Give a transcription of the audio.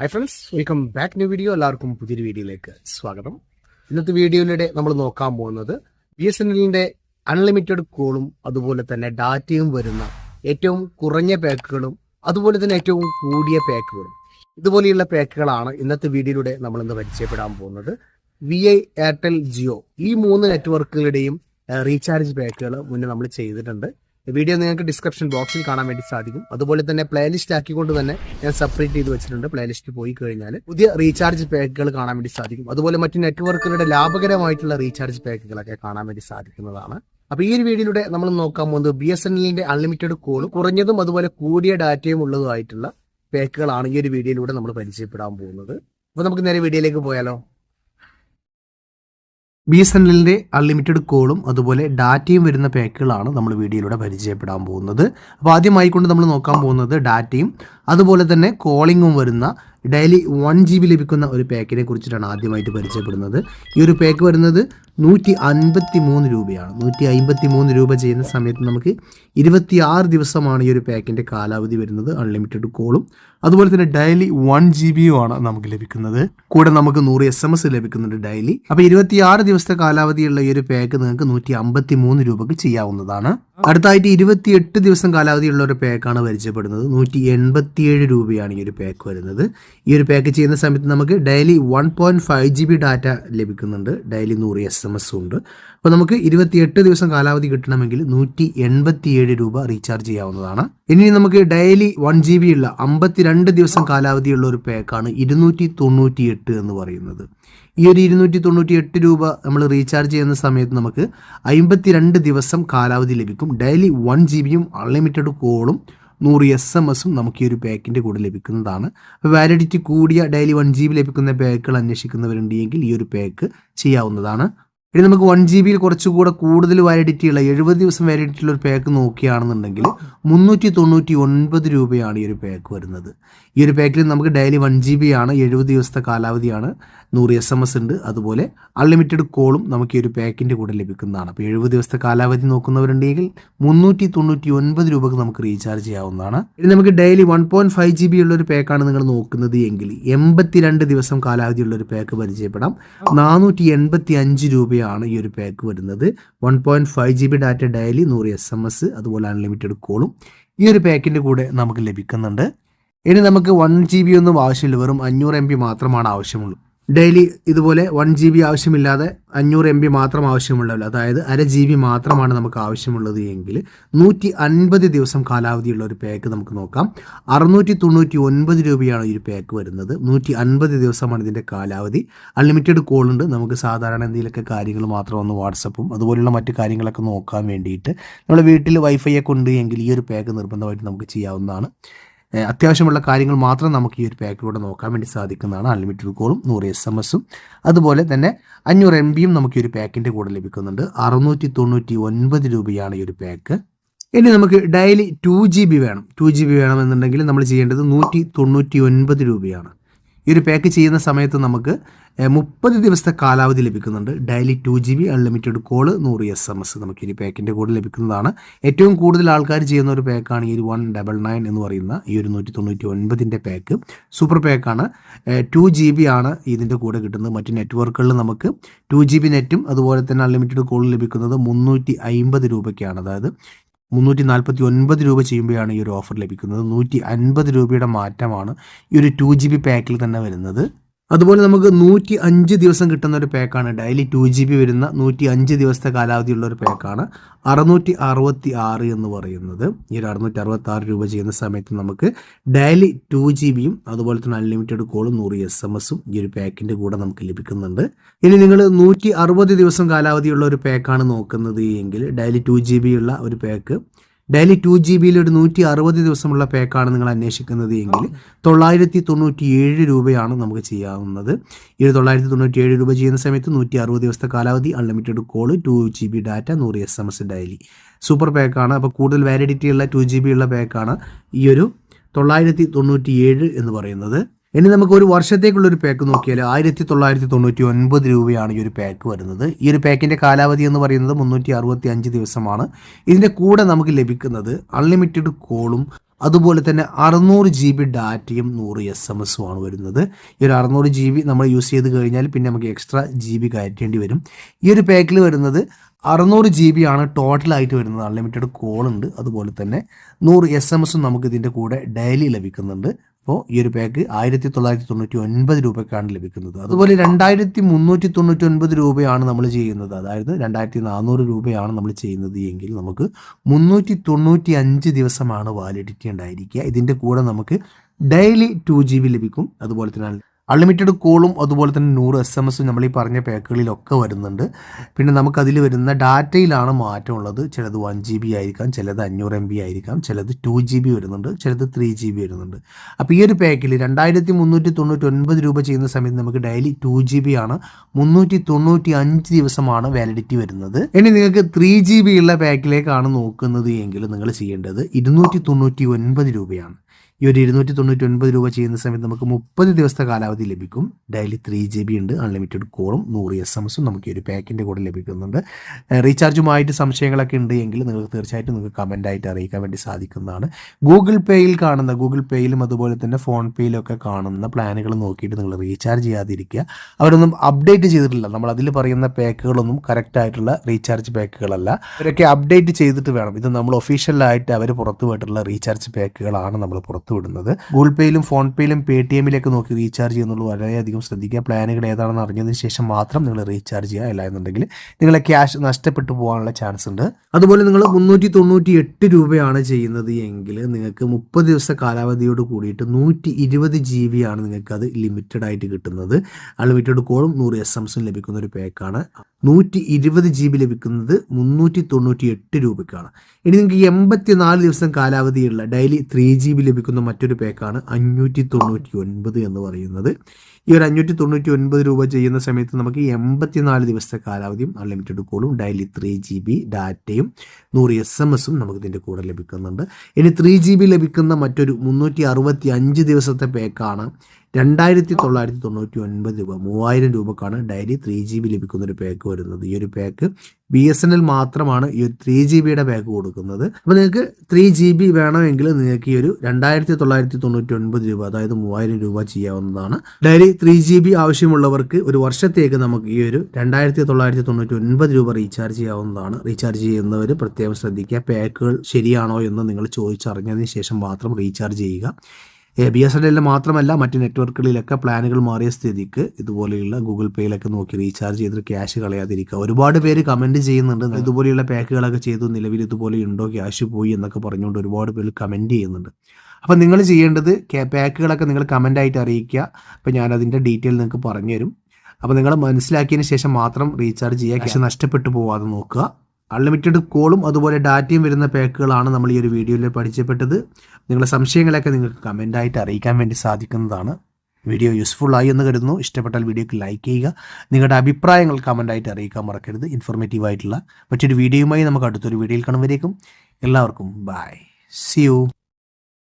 Hi friends welcome back new video എല്ലാവർക്കും പുതിയൊരു വീഡിയോയിലേക്ക് സ്വാഗതം. ഇന്നത്തെ വീഡിയോയിലൂടെ നമ്മൾ നോക്കാൻ പോകുന്നത് ബി എസ് എൻ എല്ലിന്റെ അൺലിമിറ്റഡ് കോളും അതുപോലെ തന്നെ ഡാറ്റയും വരുന്ന ഏറ്റവും കുറഞ്ഞ പാക്കുകളും അതുപോലെ തന്നെ ഏറ്റവും കൂടിയ പാക്കുകളും ഇതുപോലെയുള്ള പാക്കുകളാണ് ഇന്നത്തെ വീഡിയോയിലൂടെ നമ്മൾ ഇന്ന് പരിചയപ്പെടാൻ പോകുന്നത്. വി ഐ എയർടെൽ ജിയോ ഈ മൂന്ന് നെറ്റ്വർക്കുകളുടെയും റീചാർജ് പാക്കുകൾ മുന്നേ നമ്മൾ ചെയ്തിട്ടുണ്ട്. വീഡിയോ നിങ്ങൾക്ക് ഡിസ്ക്രിപ്ഷൻ ബോക്സിൽ കാണാൻ വേണ്ടി സാധിക്കും. അതുപോലെ തന്നെ പ്ലേലിസ്റ്റ് ആക്കിക്കൊണ്ട് തന്നെ ഞാൻ സെപ്പറേറ്റ് ചെയ്ത് വെച്ചിട്ടുണ്ട്. പ്ലേലിസ്റ്റ് പോയി കഴിഞ്ഞാൽ പുതിയ റീചാർജ് പാക്കുകൾ കാണാൻ വേണ്ടി സാധിക്കും. അതുപോലെ മറ്റു നെറ്റ്വർക്കുകളുടെ ലാഭകരമായിട്ടുള്ള റീചാർജ് പാക്കുകളൊക്കെ കാണാൻ വേണ്ടി സാധിക്കുന്നതാണ്. അപ്പൊ ഈ ഒരു വീഡിയോയിലൂടെ നമ്മൾ നോക്കാൻ പോകുന്നത് ബി എസ് എൻ എല്ലിന്റെ അൺലിമിറ്റഡ് കോളും കുറഞ്ഞതും അതുപോലെ കൂടിയ ഡാറ്റയും ഉള്ളതുമായിട്ടുള്ള പാക്കുകളാണ് ഈ ഒരു വീഡിയോയിലൂടെ നമ്മൾ പരിചയപ്പെടാൻ പോകുന്നത്. അപ്പൊ നമുക്ക് നേരെ വീഡിയോയിലേക്ക് പോയാലോ? ബി എസ് എൻ എല്ലിന്റെ അൺലിമിറ്റഡ് കോളും അതുപോലെ ഡാറ്റയും വരുന്ന പാക്കുകളാണ് നമ്മൾ വീഡിയോയിലൂടെ പരിചയപ്പെടാൻ പോകുന്നത്. അപ്പോൾ ആദ്യമായി കൊണ്ട് നമ്മൾ നോക്കാൻ പോകുന്നത് ഡാറ്റയും അതുപോലെ തന്നെ കോളിങ്ങും വരുന്ന ഡെയിലി വൺ ജി ബി ലഭിക്കുന്ന ഒരു പാക്കിനെ കുറിച്ചിട്ടാണ് ആദ്യമായിട്ട് പരിചയപ്പെടുന്നത്. ഈ ഒരു പാക്ക് വരുന്നത് നൂറ്റി അൻപത്തി മൂന്ന് രൂപയാണ്. നൂറ്റി അൻപത്തി മൂന്ന് രൂപ ചെയ്യുന്ന സമയത്ത് നമുക്ക് ഇരുപത്തി ആറ് ദിവസമാണ് ഈ ഒരു പാക്കിന്റെ കാലാവധി വരുന്നത്. അൺലിമിറ്റഡ് കോളും അതുപോലെ തന്നെ ഡെയിലി വൺ ജി ആണ് നമുക്ക് ലഭിക്കുന്നത്. കൂടെ നമുക്ക് നൂറ് എസ് എം എസ് ലഭിക്കുന്നുണ്ട് ഡെയിലി അപ്പോൾ ഇരുപത്തി ആറ് ദിവസത്തെ കാലാവധിയുള്ള ഈ ഒരു പാക്ക് നിങ്ങൾക്ക് നൂറ്റി അമ്പത്തി മൂന്ന് രൂപക്ക് ചെയ്യാവുന്നതാണ്. അടുത്തായിട്ട് ഇരുപത്തിയെട്ട് ദിവസം കാലാവധിയുള്ള ഒരു പാക്കാണ് പരിചയപ്പെടുന്നത്. നൂറ്റി എൺപത്തിയേഴ് രൂപയാണ് ഈ ഒരു പാക്ക് വരുന്നത്. ഈ ഒരു പാക്ക് ചെയ്യുന്ന സമയത്ത് നമുക്ക് daily one point five G B data ലഭിക്കുന്നുണ്ട്. ഡെയിലി നൂറ് എസ് എം എസ് ഉണ്ട്. അപ്പോൾ നമുക്ക് ഇരുപത്തിയെട്ട് ദിവസം കാലാവധി കിട്ടണമെങ്കിൽ നൂറ്റി എൺപത്തിയേഴ് രൂപ റീചാർജ് ചെയ്യാവുന്നതാണ്. ഇനി നമുക്ക് ഡെയിലി വൺ ജി ബി ഉള്ള അമ്പത്തിരണ്ട് ദിവസം കാലാവധിയുള്ള ഒരു പാക്കാണ് ഇരുന്നൂറ്റി തൊണ്ണൂറ്റി എട്ട് എന്ന് പറയുന്നത്. ഈ ഒരു ഇരുന്നൂറ്റി തൊണ്ണൂറ്റി എട്ട് രൂപ നമ്മൾ റീചാർജ് ചെയ്യുന്ന സമയത്ത് നമുക്ക് അമ്പത്തിരണ്ട് ദിവസം കാലാവധി ലഭിക്കും. ഡെയിലി വൺ ജി ബിയും അൺലിമിറ്റഡ് കോളും നൂറ് എസ് എം എസും നമുക്ക് ഈ ഒരു പാക്കിന്റെ കൂടെ ലഭിക്കുന്നതാണ്. വാലിഡിറ്റി കൂടിയ ഡെയിലി വൺ ജി ബി ലഭിക്കുന്ന പാക്കുകൾ അന്വേഷിക്കുന്നവരുണ്ടെങ്കിൽ ഈ ഒരു പാക്ക് ചെയ്യാവുന്നതാണ്. ഇനി നമുക്ക് വൺ ജി ബിയിൽ കുറച്ചുകൂടെ കൂടുതൽ വാലിഡിറ്റി ഉള്ള എഴുപത് ദിവസം വാലിഡിറ്റി ഉള്ള ഒരു പാക്ക് നോക്കുകയാണെന്നുണ്ടെങ്കിൽ മുന്നൂറ്റി തൊണ്ണൂറ്റി ഒൻപത് രൂപയാണ് ഈ ഒരു പാക്ക് വരുന്നത്. ഈ ഒരു പാക്കിൽ നമുക്ക് ഡെയിലി വൺ ജി ബി ആണ് എഴുപത് ദിവസത്തെ കാലാവധിയാണ്. നൂറ് എസ് എം എസ് ഉണ്ട്. അതുപോലെ അൺലിമിറ്റഡ് കോളും നമുക്ക് ഈ ഒരു പാക്കിന്റെ കൂടെ ലഭിക്കുന്നതാണ്. അപ്പോൾ എഴുപത് ദിവസത്തെ കാലാവധി നോക്കുന്നവരുണ്ടെങ്കിൽ മുന്നൂറ്റി തൊണ്ണൂറ്റി ഒൻപത് രൂപക്ക് നമുക്ക് റീചാർജ് ചെയ്യാവുന്നതാണ്. ഇനി നമുക്ക് daily one point five G B ഉള്ളൊരു പാക്കാണ് നിങ്ങൾ നോക്കുന്നത് എങ്കിൽ എൺപത്തിരണ്ട് ദിവസം കാലാവധി ഉള്ളൊരു പാക്ക് പരിചയപ്പെടാം. നാനൂറ്റി എൺപത്തി അഞ്ച് രൂപയാണ് ഈ ഒരു പാക്ക് വരുന്നത്. One point five G B data daily നൂറ് എസ് എം എസ് അതുപോലെ അൺലിമിറ്റഡ് കോളും ഈ ഒരു പാക്കിന്റെ കൂടെ നമുക്ക് ലഭിക്കുന്നുണ്ട്. ഇനി നമുക്ക് വൺ ജി ബി ഒന്നും ആവശ്യമില്ല. വെറും അഞ്ഞൂറ് എം ബി മാത്രമാണ് ആവശ്യമുള്ളൂ. ഡെയിലി ഇതുപോലെ വൺ ജി ബി ആവശ്യമില്ലാതെ അഞ്ഞൂറ് എം ബി മാത്രം ആവശ്യമുള്ളവർ അതായത് അര ജി ബി മാത്രമാണ് നമുക്ക് ആവശ്യമുള്ളത് എങ്കിൽ നൂറ്റി അൻപത് ദിവസം കാലാവധിയുള്ള ഒരു പാക്ക് നമുക്ക് നോക്കാം. അറുന്നൂറ്റി തൊണ്ണൂറ്റി ഒൻപത് രൂപയാണ് ഈ ഒരു പാക്ക് വരുന്നത്. നൂറ്റി അൻപത് ദിവസമാണ് ഇതിന്റെ കാലാവധി. അൺലിമിറ്റഡ് കോൾ ഉണ്ട്. നമുക്ക് സാധാരണ എന്തെങ്കിലുമൊക്കെ കാര്യങ്ങൾ മാത്രം ഒന്ന് വാട്സപ്പും അതുപോലുള്ള മറ്റു കാര്യങ്ങളൊക്കെ നോക്കാൻ വേണ്ടിയിട്ട് നമ്മുടെ വീട്ടിൽ വൈഫൈ ഒക്കെ ഉണ്ട് എങ്കിൽ ഈ ഒരു പാക്ക് നിർബന്ധമായിട്ട് നമുക്ക് ചെയ്യാവുന്നതാണ്. അത്യാവശ്യമുള്ള കാര്യങ്ങൾ മാത്രം നമുക്ക് ഈ ഒരു പാക്കിലൂടെ നോക്കാൻ വേണ്ടി സാധിക്കുന്നതാണ് അൺലിമിറ്റഡ് കോളും നൂറ് എസ് എം എസും അതുപോലെ തന്നെ അഞ്ഞൂറ് എം ബിയും നമുക്ക് ഈ ഒരു പാക്കിന്റെ കൂടെ ലഭിക്കുന്നുണ്ട്. അറുന്നൂറ്റി തൊണ്ണൂറ്റി ഒൻപത് രൂപയാണ് ഈ ഒരു പാക്ക്. ഇനി നമുക്ക് ഡെയിലി ടു ജി ബി വേണം. ടു ജി ബി വേണമെന്നുണ്ടെങ്കിൽ നമ്മൾ ചെയ്യേണ്ടത് നൂറ്റി തൊണ്ണൂറ്റി ഒൻപത് രൂപയാണ്. ഈ ഒരു പാക്ക് ചെയ്യുന്ന സമയത്ത് നമുക്ക് മുപ്പത് ദിവസത്തെ കാലാവധി ലഭിക്കുന്നുണ്ട്. Daily two G B unlimited call നൂറ് എസ് എം എസ് നമുക്ക് ഈ പാക്കിന്റെ കൂടെ ലഭിക്കുന്നതാണ്. ഏറ്റവും കൂടുതൽ ആൾക്കാർ ചെയ്യുന്ന ഒരു പാക്കാണ് ഈ ഒരു വൺ ഡബിൾ നയൻ എന്ന് പറയുന്ന ഈ ഒരു നൂറ്റി തൊണ്ണൂറ്റി ഒൻപതിന്റെ പാക്ക് സൂപ്പർ പാക്കാണ് ടു ജി ബി ആണ് ഇതിന്റെ കൂടെ കിട്ടുന്നത്. മറ്റ് നെറ്റ്വർക്കുകളിൽ നമുക്ക് ടു ജി ബി നെറ്റും അതുപോലെ തന്നെ അൺലിമിറ്റഡ് കോൾ ലഭിക്കുന്നത് മുന്നൂറ്റി അമ്പത് രൂപയ്ക്കാണ്. അതായത് മുന്നൂറ്റി നാൽപ്പത്തി ഒൻപത് രൂപ ചെയ്യുമ്പോഴാണ് ഈ ഒരു ഓഫർ ലഭിക്കുന്നത്. നൂറ്റി അൻപത് രൂപയുടെ മാറ്റമാണ് ഈ ഒരു ടു ജി ബി പാക്കിൽ തന്നെ വരുന്നത്. അതുപോലെ നമുക്ക് നൂറ്റി അഞ്ച് ദിവസം കിട്ടുന്ന ഒരു പാക്കാണ്. ഡെയിലി ടു ജി ബി വരുന്ന നൂറ്റി അഞ്ച് ദിവസത്തെ കാലാവധിയുള്ള ഒരു പാക്കാണ്. അറുന്നൂറ്റി അറുപത്തി ആറ് എന്ന് പറയുന്നത്. ഈ ഒരു അറുന്നൂറ്റി അറുപത്തി ആറ് രൂപ ചെയ്യുന്ന സമയത്ത് നമുക്ക് ഡെയിലി ടു ജി ബിയും അതുപോലെ തന്നെ അൺലിമിറ്റഡ് കോളും നൂറ് എസ് എം എസും ഈ ഒരു പാക്കിന്റെ കൂടെ നമുക്ക് ലഭിക്കുന്നുണ്ട്. ഇനി നിങ്ങൾ നൂറ്റി അറുപത് ദിവസം കാലാവധിയുള്ള ഒരു പാക്കാണ് നോക്കുന്നത് എങ്കിൽ ഡെയിലി ടു ജി ബി ഉള്ള ഒരു പാക്ക് ഡെയിലി ടു ജി ബിയിൽ ഒരു നൂറ്റി അറുപത് ദിവസമുള്ള പാക്കാണ് നിങ്ങൾ അന്വേഷിക്കുന്നത് എങ്കിൽ തൊള്ളായിരത്തി തൊണ്ണൂറ്റി ഏഴ് രൂപയാണ് നമുക്ക് ചെയ്യാവുന്നത്. ഈ ഒരു തൊള്ളായിരത്തി തൊണ്ണൂറ്റി ഏഴ് രൂപ ചെയ്യുന്ന സമയത്ത് നൂറ്റി അറുപത് ദിവസത്തെ കാലാവധി unlimited call two G B data നൂറ് S M S daily super പാക്കാണ് അപ്പോൾ കൂടുതൽ വാലിഡിറ്റി ഉള്ള ടു ജി ബി ഉള്ള പാക്കാണ് ഈ ഒരു തൊള്ളായിരത്തി തൊണ്ണൂറ്റി ഏഴ് എന്ന് പറയുന്നത്. ഇനി നമുക്ക് ഒരു വർഷത്തേക്കുള്ള ഒരു പാക്ക് നോക്കിയാൽ ആയിരത്തി തൊള്ളായിരത്തി തൊണ്ണൂറ്റി ഒൻപത് രൂപയാണ് ഈ ഒരു പാക്ക് വരുന്നത്. ഈ ഒരു പാക്കിന്റെ കാലാവധി എന്ന് പറയുന്നത് മുന്നൂറ്റി അറുപത്തി അഞ്ച് ദിവസമാണ്. ഇതിന്റെ കൂടെ നമുക്ക് ലഭിക്കുന്നത് അൺലിമിറ്റഡ് കോളും അതുപോലെ തന്നെ അറുന്നൂറ് ജി ബി ഡാറ്റയും നൂറ് എസ് എം എസും ആണ് വരുന്നത്. ഈ ഒരു അറുന്നൂറ് ജി ബി നമ്മൾ യൂസ് ചെയ്ത് കഴിഞ്ഞാൽ പിന്നെ നമുക്ക് എക്സ്ട്രാ ജി ബി കയറ്റേണ്ടി വരും. ഈ ഒരു പാക്കിൽ വരുന്നത് അറുന്നൂറ് ജി ബി ആണ് ടോട്ടലായിട്ട് വരുന്നത്. അൺലിമിറ്റഡ് കോൾ ഉണ്ട്. അതുപോലെ തന്നെ നൂറ് എസ് എം എസും നമുക്ക് ഇതിന്റെ കൂടെ ഡെയിലി ലഭിക്കുന്നുണ്ട്. അപ്പോൾ ഈ ഒരു പാക്ക് ആയിരത്തി തൊള്ളായിരത്തി തൊണ്ണൂറ്റി ഒൻപത് രൂപയ്ക്കാണ് ലഭിക്കുന്നത്. അതുപോലെ രണ്ടായിരത്തി മുന്നൂറ്റി തൊണ്ണൂറ്റി ഒൻപത് രൂപയാണ് നമ്മൾ ചെയ്യുന്നത്. അതായത് രണ്ടായിരത്തി നാനൂറ് രൂപയാണ് നമ്മൾ ചെയ്യുന്നത് എങ്കിൽ നമുക്ക് മുന്നൂറ്റി തൊണ്ണൂറ്റി അഞ്ച് ദിവസമാണ് വാലിഡിറ്റി ഉണ്ടായിരിക്കുക. ഇതിന്റെ കൂടെ നമുക്ക് ഡെയിലി ടു ജി ബി ലഭിക്കും. അതുപോലെ തന്നെ അൺലിമിറ്റഡ് കോളും അതുപോലെ തന്നെ നൂറ് എസ് എം എസും നമ്മൾ ഈ പറഞ്ഞ പാക്കുകളിലൊക്കെ വരുന്നുണ്ട്. പിന്നെ നമുക്കതിൽ വരുന്ന ഡാറ്റയിലാണ് മാറ്റമുള്ളത്. ചിലത് വൺ ജി ബി ആയിരിക്കാം ചിലത് അഞ്ഞൂറ് എം ബി ആയിരിക്കാം ചിലത് ടു ജി ബി വരുന്നുണ്ട് ചിലത് ത്രീ ജി ബി വരുന്നുണ്ട്. അപ്പോൾ ഈ ഒരു പാക്കിൽ രണ്ടായിരത്തി മുന്നൂറ്റി തൊണ്ണൂറ്റി ഒൻപത് രൂപ ചെയ്യുന്ന സമയത്ത് നമുക്ക് ഡെയിലി ടു ജി ബി ആണ്. മുന്നൂറ്റി തൊണ്ണൂറ്റി അഞ്ച് ദിവസമാണ് വാലിഡിറ്റി വരുന്നത്. ഇനി നിങ്ങൾക്ക് ത്രീ ജി ബി ഉള്ള പാക്കിലേക്കാണ് നോക്കുന്നത് എങ്കിൽ നിങ്ങൾ ചെയ്യേണ്ടത് ഇരുന്നൂറ്റി തൊണ്ണൂറ്റി ഒൻപത് രൂപയാണ്. ഈ ഒരു ഇരുന്നൂറ്റി തൊണ്ണൂറ്റി ഒൻപത് രൂപ ചെയ്യുന്ന സമയത്ത് നമുക്ക് മുപ്പത് ദിവസത്തെ കാലാവധി ലഭിക്കും. ഡെയിലി ത്രീ ജി ബി ഉണ്ട് അൺലിമിറ്റഡ് കോളും നൂറ് എസ് എം എസും നമുക്ക് ഈ ഒരു പാക്കിന്റെ കൂടെ ലഭിക്കുന്നുണ്ട്. റീചാർജുമായിട്ട് സംശയങ്ങളൊക്കെ ഉണ്ട് എങ്കിൽ നിങ്ങൾക്ക് തീർച്ചയായിട്ടും നിങ്ങൾക്ക് കമന്റ് ആയിട്ട് അറിയിക്കാൻ വേണ്ടി സാധിക്കുന്നതാണ്. ഗൂഗിൾ പേയിൽ കാണുന്ന ഗൂഗിൾ പേയിലും അതുപോലെ തന്നെ ഫോൺ പേയിലൊക്കെ കാണുന്ന പ്ലാനുകൾ നോക്കിയിട്ട് നിങ്ങൾ റീചാർജ് ചെയ്യാതിരിക്കുക. അവരൊന്നും അപ്ഡേറ്റ് ചെയ്തിട്ടില്ല. നമ്മൾ അതിൽ പറയുന്ന പാക്കുകളൊന്നും കറക്റ്റ് ആയിട്ടുള്ള റീചാർജ് പാക്കുകളല്ല അവരൊക്കെ അപ്ഡേറ്റ് ചെയ്തിട്ട് വേണം. ഇത് നമ്മൾ ഒഫീഷ്യലായിട്ട് അവർ പുറത്തു പോയിട്ടുള്ള റീചാർജ് പാക്കുകളാണ് നമ്മൾ പുറത്തു വിടുന്നത് ഗൂഗിൾ പേയിലും ഫോൺ പേയിലും പേ ടി എമ്മിലൊക്കെ നോക്കി റീചാർജ് ചെയ്യുന്നുള്ളൂ. വളരെയധികം ശ്രദ്ധിക്കുക. പ്ലാനുകൾ ഏതാണെന്ന് അറിഞ്ഞതിന് ശേഷം മാത്രം നിങ്ങൾ റീചാർജ് ചെയ്യുക അല്ല എന്നുണ്ടെങ്കിൽ നിങ്ങളെ ക്യാഷ് നഷ്ടപ്പെട്ടു പോകാനുള്ള ചാൻസ് ഉണ്ട്. അതുപോലെ നിങ്ങൾ മുന്നൂറ്റി തൊണ്ണൂറ്റി എട്ട് രൂപയാണ് ചെയ്യുന്നത് എങ്കിൽ നിങ്ങൾക്ക് മുപ്പത് ദിവസ കാലാവധിയോട് കൂടിയിട്ട് നൂറ്റി ഇരുപത് ജി ബി ആണ് നിങ്ങൾക്ക് അത് ലിമിറ്റഡ് ആയിട്ട് കിട്ടുന്നത്. അൺലിമിറ്റഡ് കോളും നൂറ് എസ് എംസും ലഭിക്കുന്ന ഒരു പാക്കാണ് നൂറ്റി ഇരുപത് ജി ബി ലഭിക്കുന്നത് മുന്നൂറ്റി തൊണ്ണൂറ്റി എട്ട് രൂപയ്ക്കാണ്. ഇനി നിങ്ങൾക്ക് എൺപത്തി നാല് ദിവസം കാലാവധിയുള്ള ഡെയിലി ത്രീ ജി ബി ലഭിക്കുന്ന മറ്റൊരു പാക്കാണ് അഞ്ഞൂറ്റി തൊണ്ണൂറ്റി ഒൻപത് എന്ന് പറയുന്നത്. ഈ ഒരു അഞ്ഞൂറ്റി തൊണ്ണൂറ്റി ഒൻപത് രൂപ ചെയ്യുന്ന സമയത്ത് നമുക്ക് എൺപത്തിനാല് ദിവസത്തെ കാലാവധിയും അൺലിമിറ്റഡ് കോളും ഡെയിലി ത്രീ ജി ബി ഡാറ്റയും നൂറ് എസ് എം എസും നമുക്ക് ഇതിന്റെ കൂടെ ലഭിക്കുന്നുണ്ട്. ഇനി ത്രീ ജി ബി ലഭിക്കുന്ന മറ്റൊരു മുന്നൂറ്റി അറുപത്തി അഞ്ച് ദിവസത്തെ പാക്കാണ് രണ്ടായിരത്തി തൊള്ളായിരത്തി തൊണ്ണൂറ്റി ഒൻപത് രൂപ മൂവായിരം രൂപക്കാണ് ഡെയിലി ത്രീ ജി ബി ലഭിക്കുന്ന ഒരു പാക്ക് വരുന്നത്. ഈ ഒരു pack B S N L മാത്രമാണ് ഈ ഒരു ത്രീ ജി ബിയുടെ പാക്ക് കൊടുക്കുന്നത്. അപ്പോൾ നിങ്ങൾക്ക് ത്രീ ജി ബി വേണമെങ്കിൽ നിങ്ങൾക്ക് ഈ ഒരു രണ്ടായിരത്തി തൊള്ളായിരത്തി തൊണ്ണൂറ്റി ഒൻപത് രൂപ അതായത് മൂവായിരം രൂപ ചെയ്യാവുന്നതാണ്. ഡെയിലി ത്രീ ജി ബി ആവശ്യമുള്ളവർക്ക് ഒരു വർഷത്തേക്ക് നമുക്ക് ഈ ഒരു രണ്ടായിരത്തി തൊള്ളായിരത്തി തൊണ്ണൂറ്റി ഒൻപത് രൂപ റീചാർജ് ചെയ്യാവുന്നതാണ്. റീചാർജ് ചെയ്യുന്നവർ പ്രത്യേകം ശ്രദ്ധിക്കുക. പാക്കുകൾ ശരിയാണോ എന്ന് നിങ്ങൾ ചോദിച്ചറിഞ്ഞതിന് ശേഷം മാത്രം റീചാർജ് ചെയ്യുക. ബി എസ് എൻ എല്ലിൽ മാത്രമല്ല മറ്റ് നെറ്റ്വർക്കുകളിലൊക്കെ പ്ലാനുകൾ മാറിയ സ്ഥിതിക്ക് ഇതുപോലെയുള്ള ഗൂഗിൾ പേയിലൊക്കെ നോക്കി റീചാർജ് ചെയ്തിട്ട് ക്യാഷ് കളയാതിരിക്കുക. ഒരുപാട് പേര് കമന്റ് ചെയ്യുന്നുണ്ട്. ഇതുപോലെയുള്ള പാക്കുകളൊക്കെ ചെയ്തു നിലവിൽ ഇതുപോലെ ഉണ്ടോ? ക്യാഷ് പോയി എന്നൊക്കെ പറഞ്ഞുകൊണ്ട് ഒരുപാട് പേര് കമന്റ് ചെയ്യുന്നുണ്ട്. അപ്പം നിങ്ങൾ ചെയ്യേണ്ടത് പാക്കുകളൊക്കെ നിങ്ങൾ കമന്റായിട്ട് അറിയിക്കുക. അപ്പം ഞാൻ അതിന്റെ ഡീറ്റെയിൽ നിങ്ങൾക്ക് പറഞ്ഞുതരും. അപ്പോൾ നിങ്ങൾ മനസ്സിലാക്കിയതിന് ശേഷം മാത്രം റീചാർജ് ചെയ്യുക. ക്യാഷ് നഷ്ടപ്പെട്ടു പോവാതെ നോക്കുക. അൺലിമിറ്റഡ് കോളും അതുപോലെ ഡാറ്റയും വരുന്ന പാക്കുകളാണ് നമ്മൾ ഈ ഒരു വീഡിയോയിൽ പരിചയപ്പെട്ടത്. നിങ്ങളുടെ സംശയങ്ങളൊക്കെ നിങ്ങൾക്ക് കമന്റായിട്ട് അറിയിക്കാൻ വേണ്ടി സാധിക്കുന്നതാണ്. വീഡിയോ യൂസ്ഫുൾ ആയി എന്ന് കരുതുന്നു. ഇഷ്ടപ്പെട്ടാൽ വീഡിയോക്ക് ലൈക്ക് ചെയ്യുക. നിങ്ങളുടെ അഭിപ്രായങ്ങൾ കമന്റായിട്ട് അറിയിക്കാൻ മറക്കരുത്. ഇൻഫോർമേറ്റീവ് ആയിട്ടുള്ള മറ്റൊരു വീഡിയോയുമായി നമുക്ക് അടുത്തൊരു വീഡിയോയിൽ കാണുമ്പോഴേക്കും എല്ലാവർക്കും ബൈ സി യു